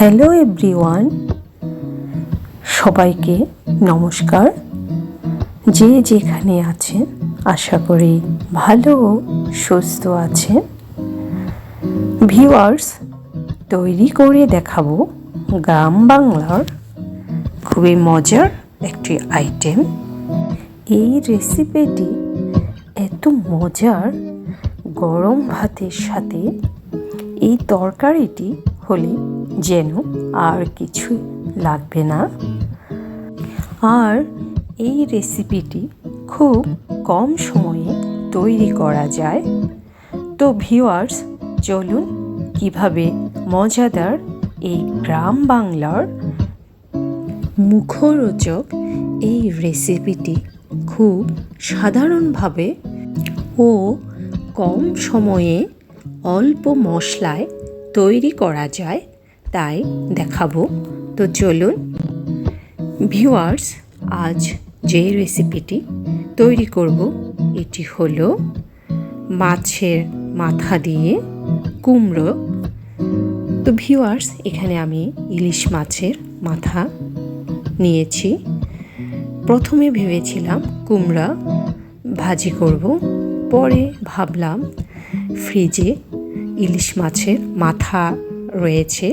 Hello everyone. সবাইকে নমস্কার। যে যেখানে আছেন, আশা করি ভালো সুস্থ আছেন। ভিউয়ার্স, তৈরি করে দেখাবো গ্রাম বাংলার খুবই মজার একটি আইটেম এই রেসিপিটি এত মজার গরম ভাতের সাথে এই তরকারিটি হলে যেন আর কিছু লাগবে না। আর এই রেসিপিটি খুব কম সময়ে তৈরি করা যায়। তো ভিউয়ার্স, চলুন কীভাবে মজাদার এই গ্রাম বাংলার মুখরোচক এই রেসিপিটি খুব সাধারণভাবে ও কম সময়ে অল্প মশলায় তৈরি করা যায় তাই দেখাবো। তো চলুন ভিউয়ার্স আজ যে রেসিপিটি তৈরি করব, এটি হলো মাছের মাথা দিয়ে কুমড়ো। তো ভিউয়ার্স এখানে আমি ইলিশ মাছের মাথা নিয়েছি। প্রথমে ভেবেছিলাম কুমড়া ভাজি করব, পরে ভাবলাম ফ্রিজে ইলিশ মাছের মাথা রয়েছে।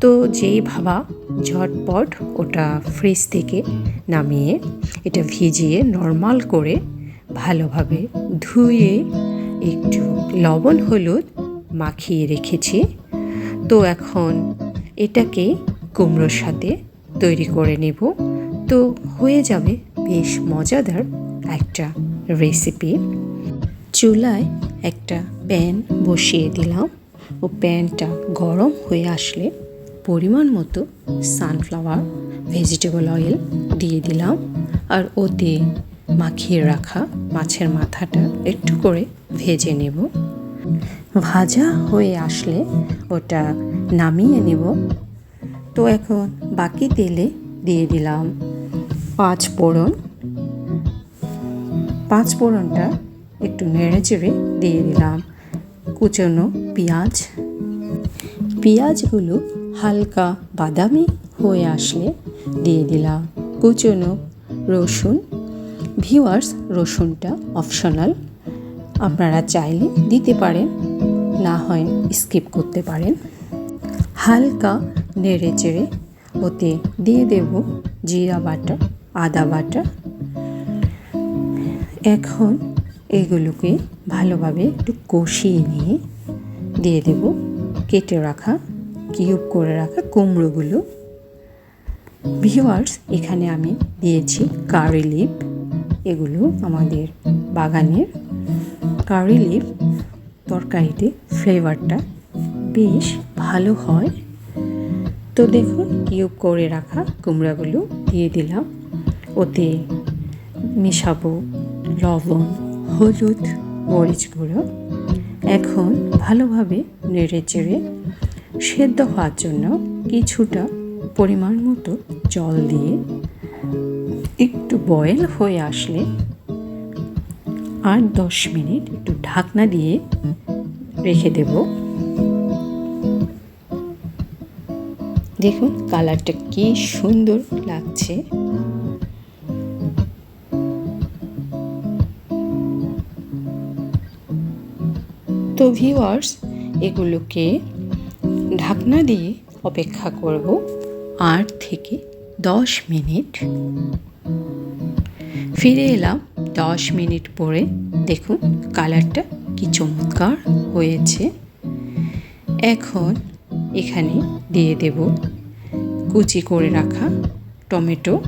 তো যেই ভাবা, ঝটপট ওটা ফ্রিজ থেকে নামিয়ে এটা ভিজিয়ে নর্মাল করে ভালোভাবে ধুয়ে একটু লবণ, হলুদ মাখিয়ে রেখেছি। তো এখন এটাকে কুমড়োর সাথে তৈরি করে নেব। তো হয়ে যাবে বেশ মজাদার একটা রেসিপি চুলায় একটা প্যান বসিয়ে দিলাম। ও প্যানটা গরম হয়ে আসলে পরিমাণ মতো সানফ্লাওয়ার ভেজিটেবল অয়েল দিয়ে দিলাম। আর ওতে মাখিয়ে রাখা মাছের মাথাটা একটু করে ভেজে নেব। ভাজা হয়ে আসলে ওটা নামিয়ে নেব। তো এখন বাকি তেলে দিয়ে দিলাম পাঁচ ফোড়ন। পাঁচ ফোড়নটা একটু নেড়ে চেড়ে দিয়ে দিলাম। কুচনো পেঁয়াজ। পেঁয়াজগুলো হালকা বাদামি হয়ে আসলে দিয়ে দিলাম। কুচনো রসুন। ভিওয়ার্স রসুনটা অপশনাল। আপনারা চাইলে দিতে পারেন, না হয় স্কিপ করতে পারেন। হালকা নেড়ে চেড়ে ওতে দিয়ে দেব জিরা বাটা, আদা বাটা। এখন এগুলোকে ভালোভাবে একটু কষিয়ে নিয়ে দিয়ে দেব কেটে রাখা কিউব করে রাখা কুমড়োগুলো। ভিওয়ার্স এখানে আমি দিয়েছি কারি লিপ এগুলো আমাদের বাগানের কারি লিপ তরকারিতে ফ্লেভারটা বেশ ভালো হয়। তো দেখুন, কিউব করে রাখা কুমড়াগুলো দিয়ে দিলাম। ওতে মেশাবো লবণ, হলুদ, মরিচ গুঁড়ো। এখন ভালোভাবে নেড়ে চেড়ে সেদ্ধ হওয়ার জন্য কিছুটা পরিমাণ মতো জল দিয়ে একটু বয়েল হয়ে আসলে আট দশ মিনিট একটু ঢাকনা দিয়ে রেখে দেব। দেখুন কালারটা কি সুন্দর লাগছে। তো ভিউয়ার্স এগুলোকে ঢাকনা দিয়ে অপেক্ষা করব আট থেকে দশ মিনিট। ফিরে এলাম দশ মিনিট পরে। দেখুন, কালারটা কি চমৎকার হয়েছে। এখন এখানে দিয়ে দেব কুচি করে রাখা টমেটো।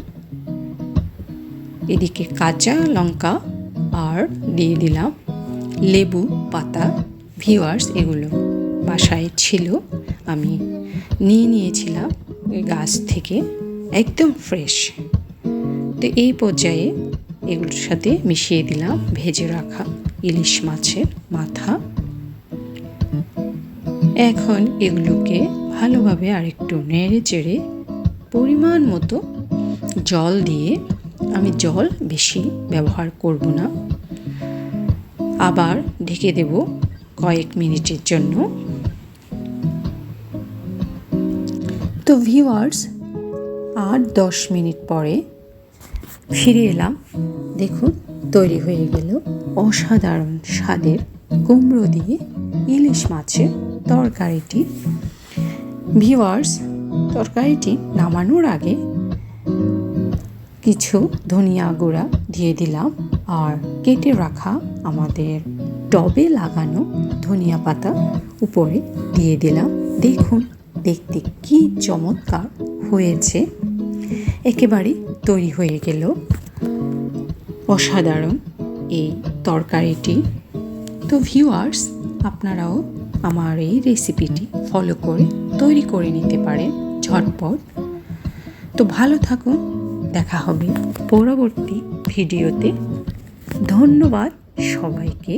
এদিকে কাঁচা লঙ্কা আর দিয়ে দিলাম লেবু পাতা। ভিওয়ার্স এগুলো বাসায় ছিল। আমি নিয়ে নিয়েছিলাম গাছ থেকে, একদম ফ্রেশ তো এই পর্যায়ে এগুলোর সাথে মিশিয়ে দিলাম, ভেজে রাখা ইলিশ মাছের মাথা। এখন এগুলোকে ভালোভাবে আরেকটু নেড়ে চেড়ে পরিমাণ মতো জল দিয়ে আমি জল বেশি ব্যবহার করব না। আবার ঢেকে দেব কয়েক মিনিটের জন্য। তো ভিউয়ার্স আর দশ মিনিট পরে ফিরে এলাম। দেখুন, তৈরি হয়ে গেল অসাধারণ স্বাদের কুমড়ো দিয়ে ইলিশ মাছের তরকারিটি। ভিওয়ার্স তরকারিটি নামানোর আগে কিছু ধনিয়া গুঁড়া দিয়ে দিলাম, আর কেটে রাখা আমাদের টবে লাগানো ধনিয়া পাতা উপরে দিয়ে দিলাম। দেখুন দেখতে কি চমৎকার হয়েছে। একেবারে তৈরি হয়ে গেল। অসাধারণ এই তরকারিটি। তো ভিউয়ার্স আপনারাও আমার এই রেসিপিটি ফলো করে তৈরি করে নিতে পারেন ঝটপট। তো ভালো থাকুন, দেখা হবে পরবর্তী ভিডিওতে ধন্যবাদ সবাইকে।